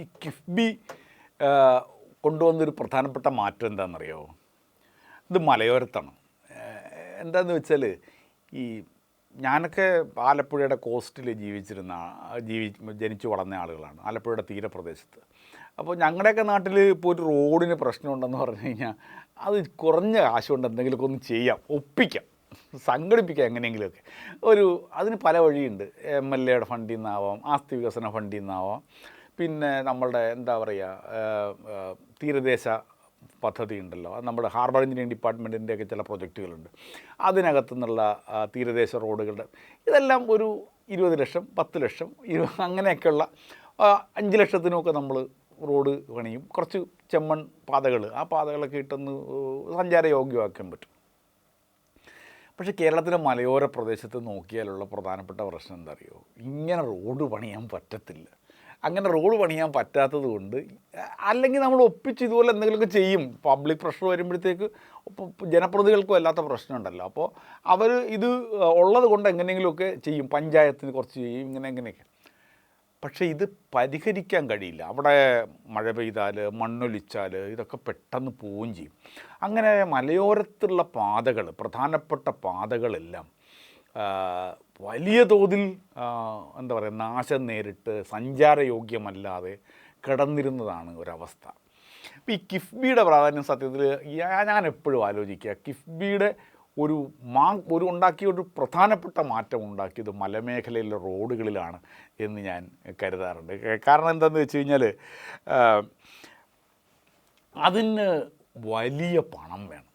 ഈ കിഫ്ബി കൊണ്ടുവന്നൊരു പ്രധാനപ്പെട്ട മാറ്റം എന്താണെന്നറിയോ? ഇത് മലയോരത്താണ്. എന്താണെന്ന് വെച്ചാൽ ഈ ഞാനൊക്കെ ആലപ്പുഴയുടെ കോസ്റ്റിൽ ജീവിച്ചിരുന്ന ജീവി ജനിച്ചു വളർന്ന ആളുകളാണ് ആലപ്പുഴയുടെ തീരപ്രദേശത്ത്. അപ്പോൾ ഞങ്ങളുടെയൊക്കെ നാട്ടിൽ ഇപ്പോൾ ഒരു റോഡിന് പ്രശ്നമുണ്ടെന്ന് പറഞ്ഞു കഴിഞ്ഞാൽ അത് കുറഞ്ഞ കാശ് കൊണ്ട് എന്തെങ്കിലുമൊക്കെ ഒന്ന് ചെയ്യാം ഒപ്പിക്കാം സംഘടിപ്പിക്കാം എങ്ങനെയെങ്കിലുമൊക്കെ. ഒരു അതിന് പല വഴിയുണ്ട്. എം എൽ എയുടെ ഫണ്ടിൽ നിന്നാവാം ആസ്തി വികസന ഫണ്ടിൽ നിന്നാവാം പിന്നെ നമ്മളുടെ എന്താ പറയുക തീരദേശ പദ്ധതി ഉണ്ടല്ലോ അത് നമ്മുടെ ഹാർബർ എഞ്ചിനീയറിംഗ് ഡിപ്പാർട്ട്മെന്റിന്റെയൊക്കെ ചില പ്രൊജക്റ്റുകളുണ്ട്. അതിനകത്തു നിന്നുള്ള തീരദേശ റോഡുകളുടെ ഇതെല്ലാം ഒരു ഇരുപത് ലക്ഷം പത്ത് ലക്ഷം ഇരു അങ്ങനെയൊക്കെയുള്ള അഞ്ച് ലക്ഷത്തിനുമൊക്കെ നമ്മൾ റോഡ് പണിയും. കുറച്ച് ചെമ്മൺ പാതകൾ ആ പാതകളൊക്കെ ഇട്ടൊന്ന് സഞ്ചാരയോഗ്യമാക്കാൻ പറ്റും. പക്ഷേ കേരളത്തിലെ മലയോര പ്രദേശത്ത് നോക്കിയാലുള്ള പ്രധാനപ്പെട്ട പ്രശ്നം എന്താ അറിയോ? ഇങ്ങനെ റോഡ് പണിയാൻ പറ്റത്തില്ല. അങ്ങനെ റോഡ് പണിയാൻ പറ്റാത്തത് കൊണ്ട് അല്ലെങ്കിൽ നമ്മൾ ഒപ്പിച്ച് ഇതുപോലെ എന്തെങ്കിലുമൊക്കെ ചെയ്യും. പബ്ലിക് പ്രഷർ വരുമ്പോഴത്തേക്ക് ജനപ്രതികൾക്കും അല്ലാത്ത പ്രശ്നമുണ്ടല്ലോ. അപ്പോൾ അവർ ഇത് ഉള്ളത് കൊണ്ട് എങ്ങനെയെങ്കിലുമൊക്കെ ചെയ്യും. പഞ്ചായത്തിന് കുറച്ച് ചെയ്യും ഇങ്ങനെ എങ്ങനെയൊക്കെ പക്ഷേ ഇത് പരിഹരിക്കാൻ കഴിയില്ല. അവിടെ മഴ പെയ്താൽ മണ്ണൊലിച്ചാൽ ഇതൊക്കെ പെട്ടെന്ന് പോവുകയും ചെയ്യും. അങ്ങനെ മലയോരത്തുള്ള പാതകൾ പ്രധാനപ്പെട്ട പാതകളെല്ലാം വലിയ തോതിൽ എന്താ പറയുക നാശം നേരിട്ട് സഞ്ചാരയോഗ്യമല്ലാതെ കിടന്നിരുന്നതാണ് ഒരവസ്ഥ. അപ്പോൾ ഈ കിഫ്ബിയുടെ പ്രാധാന്യം സത്യത്തിൽ ഞാൻ ഞാൻ എപ്പോഴും ആലോചിക്കുക. കിഫ്ബിയുടെ ഒരു മാ ഒരു ഉണ്ടാക്കിയ ഒരു പ്രധാനപ്പെട്ട മാറ്റം ഉണ്ടാക്കിയത് മലമേഖലയിലെ റോഡുകളിലാണ് എന്ന് ഞാൻ കരുതാറുണ്ട്. കാരണം എന്താണെന്ന് വെച്ച് കഴിഞ്ഞാൽ അതിന് വലിയ പണം വേണം.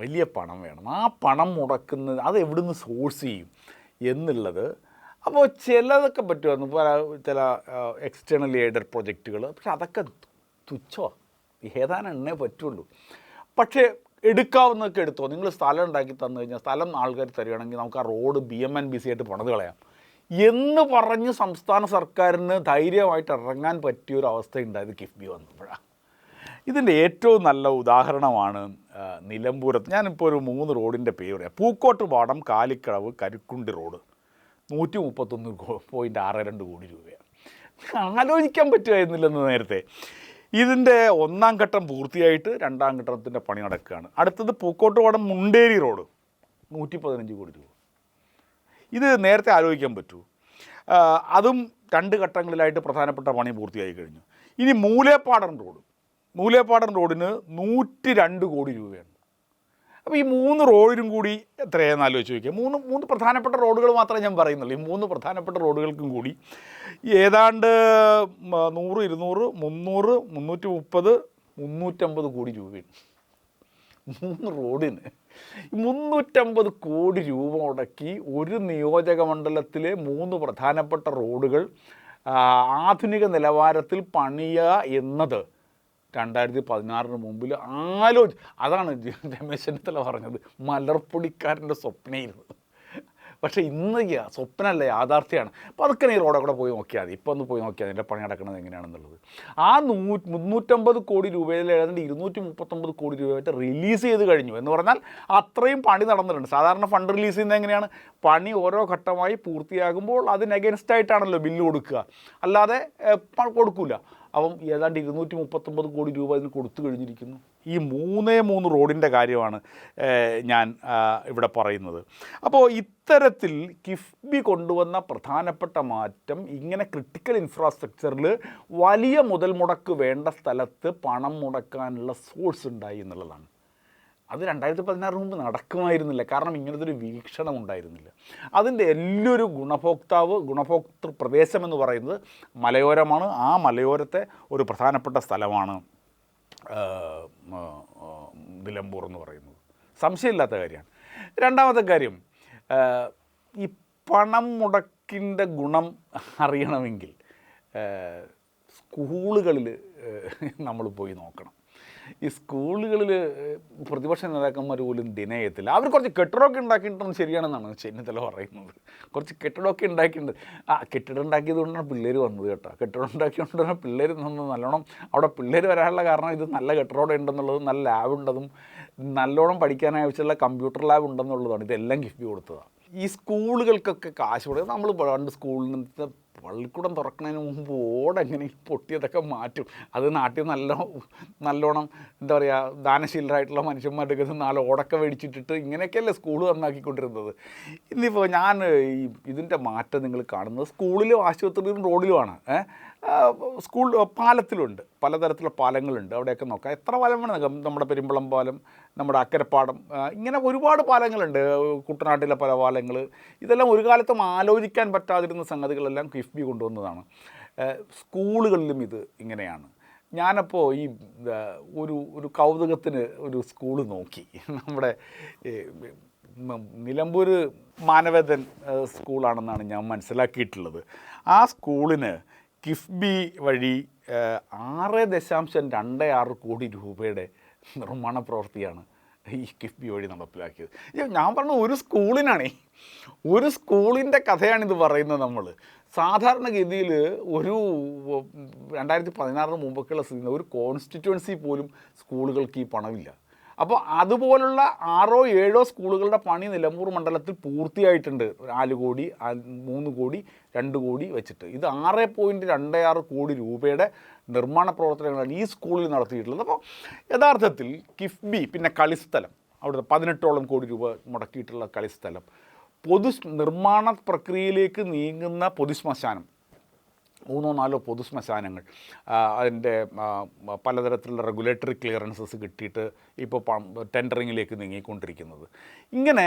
വലിയ പണം വേണം. ആ പണം മുടക്കുന്നത് അത് എവിടുന്ന് സോഴ്സ് ചെയ്യും എന്നുള്ളത്. അപ്പോൾ ചിലതൊക്കെ പറ്റുമായിരുന്നു. പല ചില എക്സ്റ്റേണൽ എയ്ഡഡ് പ്രൊജക്റ്റുകൾ പക്ഷെ അതൊക്കെ തുച്ഛമാണ് ഏതാനും എണ്ണേ പറ്റുള്ളൂ. പക്ഷേ എടുക്കാവുന്നതൊക്കെ എടുത്തോ. നിങ്ങൾ സ്ഥലം ഉണ്ടാക്കി തന്നു കഴിഞ്ഞാൽ സ്ഥലം ആൾക്കാർ തരികയാണെങ്കിൽ നമുക്ക് ആ road B M and B C ആയിട്ട് പണിത് കളയാം. എന്ന് പറഞ്ഞ് സംസ്ഥാന സർക്കാരിന് ധൈര്യമായിട്ട് ഇറങ്ങാൻ പറ്റിയ ഒരു അവസ്ഥ ഉണ്ടായത് കിഫ്ബി വന്നപ്പോഴാണ് ഇതിന്റെ ഏറ്റവും നല്ല ഉദാഹരണമാണ് നിലമ്പൂരത്ത് ഞാനിപ്പോൾ ഒരു മൂന്ന് റോഡിന്റെ പേര് പറയാം. പൂക്കോട്ട് പാടം കാലിക്കടവ് കരുക്കുണ്ടി റോഡ്. നൂറ്റി മുപ്പത്തൊന്ന് പോയിന്റ് ആറ് രണ്ട് കോടി രൂപയാണ്. ആലോചിക്കാൻ പറ്റുമായിരുന്നില്ലെന്ന് നേരത്തെ. ഇതിന്റെ ഒന്നാം ഘട്ടം പൂർത്തിയായിട്ട് രണ്ടാം ഘട്ടത്തിന്റെ പണി നടക്കുകയാണ്. അടുത്തത് പൂക്കോട്ട് പാടം മുണ്ടേരി റോഡ്. നൂറ്റി പതിനഞ്ച് കോടി രൂപ. ഇത് നേരത്തെ ആലോചിക്കാൻ പറ്റൂ. അതും രണ്ട് ഘട്ടങ്ങളിലായിട്ട് പ്രധാനപ്പെട്ട പണി പൂർത്തിയായി കഴിഞ്ഞു. ഇനി മൂലേപ്പാടം റോഡ്. മൂലേപ്പാടൻ റോഡിന് നൂറ്റി രണ്ട് കോടി രൂപയാണ് അപ്പോൾ ഈ മൂന്ന് റോഡിനും കൂടി എത്രയാണെന്ന് ആലോചിച്ച് നോക്കിയാൽ മൂന്ന് മൂന്ന് പ്രധാനപ്പെട്ട റോഡുകൾ മാത്രമേ ഞാൻ പറയുന്നുള്ളൂ. ഈ മൂന്ന് പ്രധാനപ്പെട്ട റോഡുകൾക്കും കൂടി ഏതാണ്ട് നൂറ് ഇരുന്നൂറ് മുന്നൂറ് മുന്നൂറ്റി മുപ്പത് മുന്നൂറ്റമ്പത് കോടി രൂപയാണ് മൂന്ന് റോഡിന് മുന്നൂറ്റമ്പത് കോടി രൂപ മുടക്കി ഒരു നിയോജക മണ്ഡലത്തിലെ മൂന്ന് പ്രധാനപ്പെട്ട റോഡുകൾ ആധുനിക നിലവാരത്തിൽ പണിയുക എന്നത് രണ്ടായിരത്തി പതിനാറിന് മുമ്പിൽ ആലോചി അതാണ് രമേശ് ചെന്നിത്തല പറഞ്ഞത്. മലർപ്പൊടിക്കാരന്റെ സ്വപ്നയിരുന്നു. പക്ഷേ ഇന്ന് സ്വപ്നമല്ല യാഥാർത്ഥ്യമാണ് അപ്പോൾ അതൊക്കെ ഈ റോഡെ കൂടെ പോയി നോക്കിയാൽ മതി. ഇപ്പോൾ ഒന്ന് പോയി നോക്കിയാൽ മതി. എന്റെ പണി നടക്കുന്നത് എങ്ങനെയാണെന്നുള്ളത്. ആ നൂ മുന്നൂറ്റമ്പത് കോടി രൂപയിൽ ഏതാണ്ട് ഇരുന്നൂറ്റി മുപ്പത്തൊമ്പത് കോടി രൂപയായിട്ട് റിലീസ് ചെയ്ത് കഴിഞ്ഞു. എന്ന് പറഞ്ഞാൽ അത്രയും പണി നടന്നിട്ടുണ്ട്. സാധാരണ ഫണ്ട് റിലീസ് ചെയ്യുന്നത് എങ്ങനെയാണ്? പണി ഓരോ ഘട്ടമായി പൂർത്തിയാകുമ്പോൾ അതിന് against ആയിട്ടാണല്ലോ ബില്ല് കൊടുക്കുക. അല്ലാതെ ഏഹ്, അപ്പം ഏതാണ്ട് ഇരുന്നൂറ്റി മുപ്പത്തൊമ്പത് കോടി രൂപ ഇതിന് കൊടുത്തു കഴിഞ്ഞിരിക്കുന്നു. ഈ മൂന്നേ മൂന്ന് റോഡിന്റെ കാര്യമാണ് ഞാൻ ഇവിടെ പറയുന്നത്. അപ്പോൾ ഇത്തരത്തിൽ കിഫ്ബി കൊണ്ടുവന്ന പ്രധാനപ്പെട്ട മാറ്റം ഇങ്ങനെ ക്രിട്ടിക്കൽ ഇൻഫ്രാസ്ട്രക്ചറിൽ വലിയ മുതൽ മുടക്ക് വേണ്ട സ്ഥലത്ത് പണം മുടക്കാനുള്ള സോഴ്സ് ഉണ്ടായി എന്നുള്ളതാണ്. അത് രണ്ടായിരത്തി പതിനാറിന് മുമ്പ് നടക്കുമായിരുന്നില്ല. കാരണം ഇങ്ങനത്തെ ഒരു വീക്ഷണം ഉണ്ടായിരുന്നില്ല അതിന്റെ എല്ലൊരു ഗുണഭോക്താവ് ഗുണഭോക്തൃ പ്രദേശം എന്ന് പറയുന്നത് മലയോരമാണ്. ആ മലയോരത്തെ ഒരു പ്രധാനപ്പെട്ട സ്ഥലമാണ് നിലമ്പൂർ എന്ന് പറയുന്നത്. സംശയമില്ലാത്ത കാര്യമാണ്. രണ്ടാമത്തെ കാര്യം ഈ പണം മുടക്കിന്റെ ഗുണം അറിയണമെങ്കിൽ സ്കൂളുകളിൽ നമ്മൾ പോയി നോക്കണം. ഈ സ്കൂളുകളിൽ പ്രതിപക്ഷ നേതാക്കന്മാർ പോലും ദിന ചെയ്യത്തില്ല. അവർ കുറച്ച് കെട്ടിടമൊക്കെ ഉണ്ടാക്കിയിട്ടുണ്ടെന്ന് ശരിയാണെന്നാണ് ചെന്നിത്തല പറയുന്നത്. കുറച്ച് കെട്ടിടമൊക്കെ ഉണ്ടാക്കിയിട്ടുണ്ട്. ആ കെട്ടിടം ഉണ്ടാക്കിയത് കൊണ്ടാണ് പിള്ളേർ വന്നത് കേട്ടോ. കെട്ടിടം ഉണ്ടാക്കിയതുകൊണ്ടാണ് പിള്ളേർ നിന്ന് നല്ലോണം അവിടെ പിള്ളേർ വരാനുള്ള കാരണം ഇത് നല്ല കെട്ടിടം ഉണ്ടെന്നുള്ളതും നല്ല ലാബ് ഉണ്ടതും നല്ലോണം പഠിക്കാൻ ആവശ്യമുള്ള കമ്പ്യൂട്ടർ ലാബ് ഉണ്ടെന്നുള്ളതാണ്. ഇതെല്ലാം ഗിഫ്റ്റ് കൊടുത്തതാണ്. ഈ സ്കൂളുകൾക്കൊക്കെ കാശ് കൊടുക്കുക നമ്മൾ പണ്ട് സ്കൂളിൽ നിന്ന് പള്ളിക്കൂടം തുറക്കുന്നതിന് മുമ്പ് ഓടെങ്ങനെ പൊട്ടിയതൊക്കെ മാറ്റും. അത് നാട്ടിൽ നല്ല നല്ലോണം എന്താ പറയുക ദാനശീലരായിട്ടുള്ള മനുഷ്യന്മാരുടെ നിന്ന് നാല് ഓടൊക്കെ മേടിച്ചിട്ടിട്ട് ഇങ്ങനെയൊക്കെയല്ലേ സ്കൂൾ നന്നാക്കിക്കൊണ്ടിരുന്നത്. ഇന്നിപ്പോൾ ഞാൻ ഈ ഇതിന്റെ മാറ്റം നിങ്ങൾ കാണുന്നത് സ്കൂളിലും ആശുപത്രിയിലും റോഡിലുമാണ്. സ്കൂൾ പാലത്തിലുണ്ട്. പലതരത്തിലുള്ള പാലങ്ങളുണ്ട്. അവിടെയൊക്കെ നോക്കാം. എത്ര പാലം വേണം നമ്മുടെ പെരുമ്പളം പാലം നമ്മുടെ അക്കരപ്പാടം ഇങ്ങനെ ഒരുപാട് പാലങ്ങളുണ്ട്. കുട്ടനാട്ടിലെ പല പാലങ്ങൾ ഇതെല്ലാം ഒരു കാലത്തും ആലോചിക്കാൻ പറ്റാതിരുന്ന സംഗതികളെല്ലാം കിഫ്ബി കൊണ്ടുവന്നതാണ്. സ്കൂളുകളിലും ഇത് ഇങ്ങനെയാണ്. ഞാനപ്പോൾ ഈ ഒരു ഒരു കൗതുകത്തിന് ഒരു സ്കൂൾ നോക്കി. നമ്മുടെ നിലമ്പൂർ മാനവേദൻ സ്കൂളാണെന്നാണ് ഞാൻ മനസ്സിലാക്കിയിട്ടുള്ളത്. ആ സ്കൂളിന് കിഫ്ബി വഴി ആറ് ദശാംശം രണ്ട് ആറ് കോടി രൂപയുടെ നിർമ്മാണ പ്രവൃത്തിയാണ് ഈ കിഫ്ബി വഴി നടപ്പിലാക്കിയത്. ഞാൻ പറഞ്ഞു ഒരു സ്കൂളിനാണേ. ഒരു സ്കൂളിന്റെ കഥയാണിത് പറയുന്നത് നമ്മൾ സാധാരണഗതിയിൽ ഒരു രണ്ടായിരത്തി പതിനാറിന് മുമ്പൊക്കെയുള്ള സ്ഥിതി ഒരു കോൺസ്റ്റിറ്റ്യുവൻസി പോലും സ്കൂളുകൾക്ക് ഈ പണമില്ല. അപ്പോൾ അതുപോലുള്ള ആറോ ഏഴോ സ്കൂളുകളുടെ പണി നിലമ്പൂർ മണ്ഡലത്തിൽ പൂർത്തിയായിട്ടുണ്ട്. നാല് കോടി മൂന്ന് കോടി രണ്ട് കോടി വെച്ചിട്ട്. ഇത് ആറ് പോയിന്റ് രണ്ട് ആറ് കോടി രൂപയുടെ നിർമ്മാണ പ്രവർത്തനങ്ങളാണ് ഈ സ്കൂളിൽ നടത്തിയിട്ടുള്ളത്. അപ്പോൾ യഥാർത്ഥത്തിൽ കിഫ്ബി പിന്നെ കളിസ്ഥലം അവിടുത്തെ പതിനെട്ടോളം കോടി രൂപ മുടക്കിയിട്ടുള്ള കളിസ്ഥലം പൊതു നിർമ്മാണ പ്രക്രിയയിലേക്ക് നീങ്ങുന്ന പൊതുശ്മശാനം. മൂന്നോ നാലോ പൊതുശ്മശാനങ്ങൾ. ശ്മശാനങ്ങൾ അതിന്റെ പലതരത്തിലുള്ള റെഗുലേറ്ററി ക്ലിയറൻസസ് കിട്ടിയിട്ട് ഇപ്പോൾ ടെൻഡറിങ്ങിലേക്ക് നീങ്ങിക്കൊണ്ടിരിക്കുന്നത്. ഇങ്ങനെ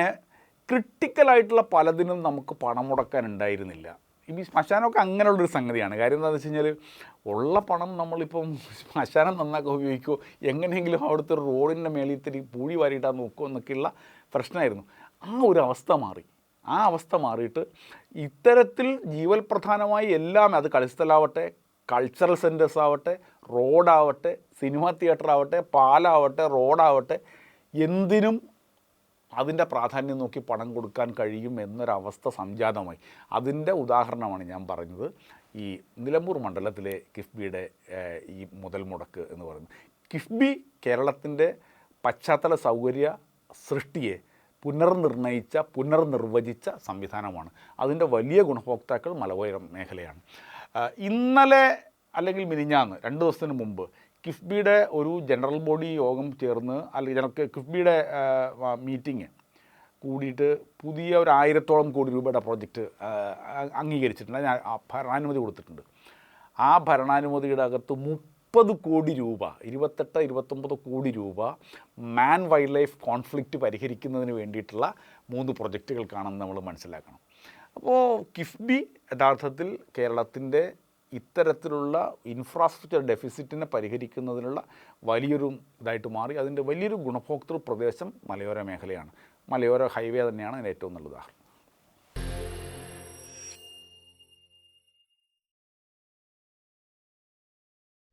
ക്രിട്ടിക്കലായിട്ടുള്ള പലതിനും നമുക്ക് പണം മുടക്കാൻ ഉണ്ടായിരുന്നില്ല. ഈ ശ്മശാനമൊക്കെ അങ്ങനെയുള്ളൊരു സംഗതിയാണ്. കാര്യം എന്താണെന്ന് വെച്ച് കഴിഞ്ഞാൽ ഉള്ള പണം നമ്മളിപ്പം ശ്മശാനം നന്നാക്കി ഉപയോഗിക്കുമോ എങ്ങനെയെങ്കിലും അവിടുത്തെ റോഡിന്റെ മേളിൽ ഇത്തിരി പൂഴി വാരിയിട്ടാൽ നോക്കുമോ എന്നൊക്കെയുള്ള പ്രശ്നമായിരുന്നു. ആ ഒരു അവസ്ഥ മാറി. ആ അവസ്ഥ മാറിയിട്ട് ഇത്തരത്തിൽ ജീവൽ പ്രധാനമായി എല്ലാം അത് കളിസ്ഥലാവട്ടെ കൾച്ചറൽ സെന്റേഴ്സ് ആവട്ടെ റോഡാവട്ടെ സിനിമ തിയേറ്റർ ആവട്ടെ പാലാവട്ടെ റോഡാവട്ടെ എന്തിനും അതിന്റെ പ്രാധാന്യം നോക്കി പണം കൊടുക്കാൻ കഴിയും എന്നൊരവസ്ഥ സംജാതമായി. അതിന്റെ ഉദാഹരണമാണ് ഞാൻ പറഞ്ഞത്. ഈ നിലമ്പൂർ മണ്ഡലത്തിലെ കിഫ്ബിയുടെ ഈ മുതൽ മുടക്ക് എന്ന് പറയുന്നത്. കിഫ്ബി കേരളത്തിന്റെ പശ്ചാത്തല സൗകര്യ സൃഷ്ടിയെ പുനർനിർണയിച്ച പുനർനിർവചിച്ച സംവിധാനമാണ്. അതിന്റെ വലിയ ഗുണഭോക്താക്കൾ മലയോര മേഖലയാണ്. ഇന്നലെ അല്ലെങ്കിൽ മിനിഞ്ഞാന്ന് രണ്ട് ദിവസത്തിന് മുമ്പ് കിഫ്ബിയുടെ ഒരു ജനറൽ ബോഡി യോഗം ചേർന്ന് അല്ലെങ്കിൽ ജനറൽ കിഫ്ബിയുടെ മീറ്റിംഗ് കൂടിയിട്ട് പുതിയ ഒരു ആയിരത്തോളം കോടി രൂപയുടെ പ്രോജക്റ്റ് അംഗീകരിച്ചിട്ടുണ്ട്. ആ ഭരണാനുമതി കൊടുത്തിട്ടുണ്ട്. ആ ഭരണാനുമതിയുടെ അകത്ത് മുപ്പത് കോടി രൂപ ഇരുപത്തെട്ട് ഇരുപത്തൊമ്പത് കോടി രൂപ മാൻ വൈൽഡ് ലൈഫ് കോൺഫ്ലിക്റ്റ് പരിഹരിക്കുന്നതിന് വേണ്ടിയിട്ടുള്ള മൂന്ന് പ്രൊജക്റ്റുകൾക്കാണെന്ന് നമ്മൾ മനസ്സിലാക്കണം. അപ്പോൾ കിഫ്ബി യഥാർത്ഥത്തിൽ കേരളത്തിന്റെ ഇത്തരത്തിലുള്ള ഇൻഫ്രാസ്ട്രക്ചർ ഡെഫിസിറ്റിനെ പരിഹരിക്കുന്നതിനുള്ള വലിയൊരു ഇതായിട്ട് മാറി. അതിന്റെ വലിയൊരു ഗുണഭോക്തൃ പ്രദേശം മലയോര മേഖലയാണ്. മലയോര ഹൈവേ തന്നെയാണ് അതിന് ഏറ്റവും നല്ല ഉദാഹരണം.